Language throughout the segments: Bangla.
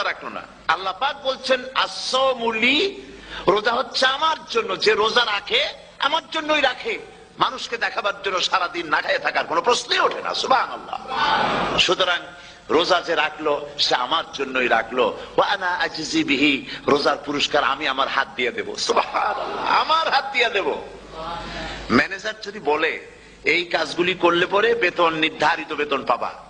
রোজা রাখল না। আল্লাহ পাক বলছেন আসমুলি রোজা হচ্ছে আমার জন্য। যে রোজা রাখে, আমার জন্যই রাখে। মানুষকে দেখাবার জন্য সারাদিন না খেয়ে থাকার কোনো প্রশ্নই ওঠে না। সুবাহ আল্লাহ সুতরাং রোজা যে রাখল, সে আমার জন্যই রাখল। ওয়ানা আজিজি বিহি, রোজার পুরস্কার আমি আমার হাত দিয়ে দেবো। আমার হাত দিয়ে দেবো। ম্যানেজার যদি বলে, এই কাজগুলি করলে পরে বেতন, নির্ধারিত বেতন পাবা।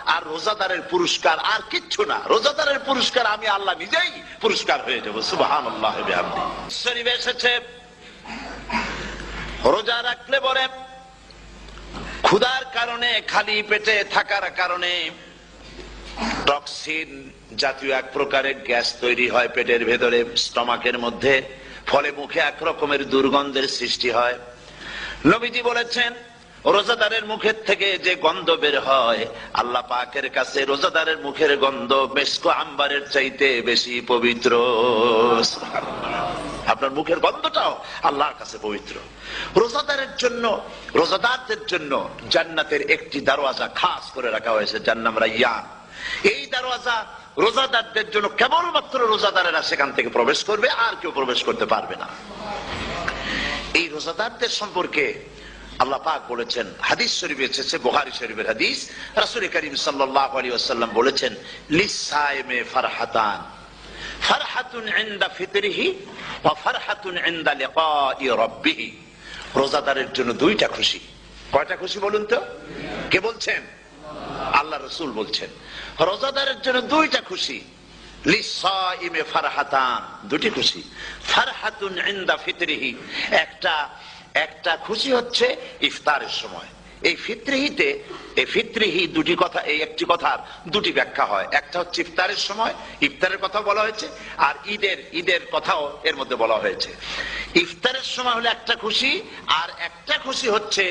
আর রোজাদারের পুরস্কার আর কিচ্ছু না। রোজাদারের পুরস্কার আমি আল্লাহ নিজেই পুরস্কার হয়ে যাব সুবহান আল্লাহ এসেছে, রোজা রাখলে পরে ক্ষুধার কারণে, খালি পেটে থাকার কারণে টক্সিন জাতীয় এক প্রকারের গ্যাস তৈরি হয় পেটের ভেতরে, স্টমাকের মধ্যে। ফলে মুখে এক রকমের দুর্গন্ধের সৃষ্টি হয়। নবীজি বলেছেন রোজাদারের মুখের থেকে যে গন্ধ বের হয়, আল্লাহ পাকের কাছে রোজাদারের মুখের গন্ধ মেসকো আম্বারের চাইতে বেশি পবিত্র। আপনার মুখের গন্ধটাও আল্লাহর কাছে পবিত্র। রোজাদারের জন্য, রোজাদারদের জন্য জান্নাতের একটি দারওয়াজা খাস করে রাখা হয়েছে, যার নাম রাইয়ান। এই দারওয়াজা রোজাদারদের জন্য কেবলমাত্র রোজাদারেরা সেখান থেকে প্রবেশ করবে, আর কেউ প্রবেশ করতে পারবে না। এই রোজাদারদের সম্পর্কে আল্লাহ পাক বলেছেন, হাদিস শরীফে এসেছে, বুখারী শরীফের হাদিস। রাসূল করিম সাল্লাল্লাহু আলাইহি ওয়াসাল্লাম বলেছেন ফারহাতান, ফারহাতুন ফিতরিহি ফারহাতুন রোজাদারের জন্য দুইটা খুশি। কয়টা খুশি বলুন তো? কে বলছেন? আল্লাহ রসুল বলছেন। রোজাদারের জন্য দুইটা খুশি। লিসাইমে ফারহাতান, দুটি খুশি। ফারহাতুন ইনদা ফিতরিহি, একটা একটা খুশি হচ্ছে ইফতারের সময়। এই ফিত্রিহিতে এই ফিত্রিহি দুটি কথা, এই একটি কথার দুটি ব্যাখ্যা হয়। একটা হচ্ছে ইফতারের সময়, ইফতারের কথা বলা হয়েছে, আর ঈদের ঈদের কথাও এর মধ্যে বলা হয়েছে। ইফতারের সময় হলে একটা খুশি, আর একটা খুশি হচ্ছে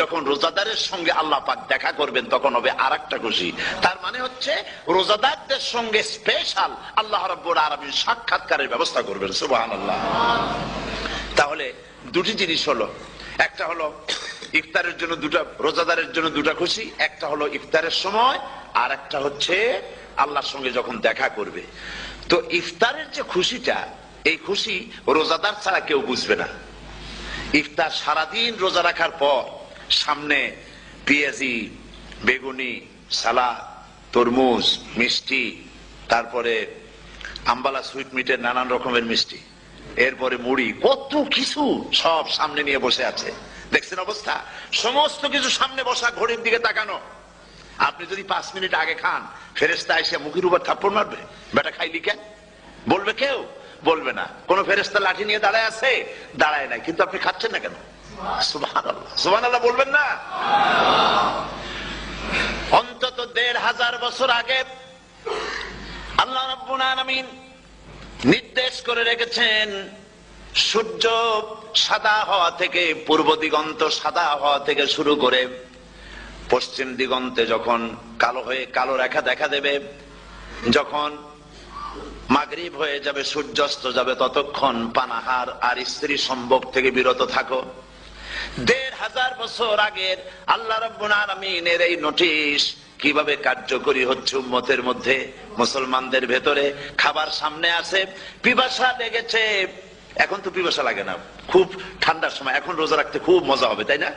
যখন রোজাদারের সঙ্গে আল্লাহ পাক দেখা করবেন, তখন হবে আর একটা খুশি। তার মানে হচ্ছে রোজাদারদের সঙ্গে স্পেশাল আল্লাহ রাব্বুল আলামিন সাক্ষাৎকারের ব্যবস্থা করবেন, সুবহানাল্লাহ। তাহলে দুটি জিনিস হলো, একটা হলো ইফতারের জন্য দুটা, রোজাদারের জন্য দুটা খুশি, একটা হলো ইফতারের সময়, আর একটা হচ্ছে আল্লাহর সঙ্গে যখন দেখা করবে। তো ইফতারের যে খুশিটা, এই খুশি রোজাদার ছাড়া কেউ বুঝবে না। ইফতার সারাদিন রোজা রাখার পর সামনে পেঁয়াজি, বেগুনি সালা তরমুজ, মিষ্টি, তারপরে আম্বালা সুইট মিটের নানান রকমের মিষ্টি। এরপরে মুড়ি, কত কিছু সব সামনে নিয়ে বসে আছে। দেখছেন অবস্থা? সমস্ত কিছু সামনে বসা, ঘড়ির দিকে তাকানো। আপনি যদি পাঁচ মিনিট আগে খান ফেরেস্তা এসে মুখের উপর থাপ্পড় মারবে? বেটা, খাইলি কেন? বলবে কেউ? বলবে না। কোন ফেরেস্তা লাঠি নিয়ে দাঁড়ায় আছে? দাঁড়ায় নাই। কিন্তু আপনি খাচ্ছেন না কেন? সুবাহ বলবেন না? অন্তত দেড় হাজার বছর আগে আল্লাহ রাব্বুল নির্দেশ করে রেখেছেন। সূর্য সাদা হওয়া থেকে, পূর্ব দিগন্ত সাদা হওয়া থেকে শুরু করে পশ্চিম দিগন্তে যখন কালো হয়ে কালো রেখা দেখা দেবে, যখন মাগরীব হয়ে যাবে, সূর্যাস্ত যাবে, ততক্ষণ পানাহার আর স্ত্রী সম্ভব থেকে বিরত থাকো। দেড় হাজার বছর আগের আল্লাহ রব্বুল আলমিনের এই নোটিশ কীভাবে কার্যকরী হচ্ছে উম্মতের মধ্যে? মুসলমানদের ভেতরে খাবার সামনে আছে, পিপাসা লেগেছে। এখন তো পিপাসা লাগে না। খুব ঠান্ডার সময়। এখন রোজা রাখতে খুব মজা হবে, তাই না?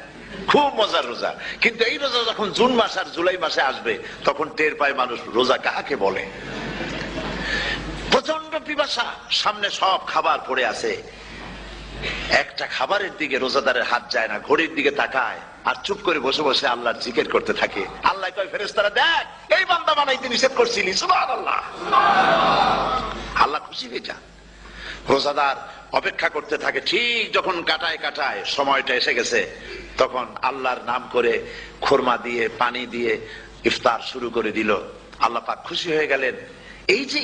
খুব মজার রোজা। কিন্তু এই রোজা যখন জুন মাস আর জুলাই মাসে আসবে, তখন টের পায় মানুষ রোজা কাহাকে বলে? প্রচণ্ড পিপাসা। সামনে সব খাবার পড়ে আছে। একটা খাবারের দিকে রোজাদারের হাত যায় না, ঘড়ির দিকে তাকায় আর চুপ করে বসে বসে আল্লাহর জিকির করতে থাকে। আল্লাহ কয় ফেরেস্তারা দেখ, এই বান্দা বানাইতে নিষেধ করছিলি, সুবহানাল্লাহ। আল্লাহ খুশি হয়ে যান। রোজাদার অপেক্ষা করতে থাকে, ঠিক যখন কাটায় কাটায় সময়টা এসে গেছে, তখন আল্লাহর নাম করে খোরমা দিয়ে, পানি দিয়ে ইফতার শুরু করে দিল। আল্লাহ পাক খুশি হয়ে গেলেন। এই যে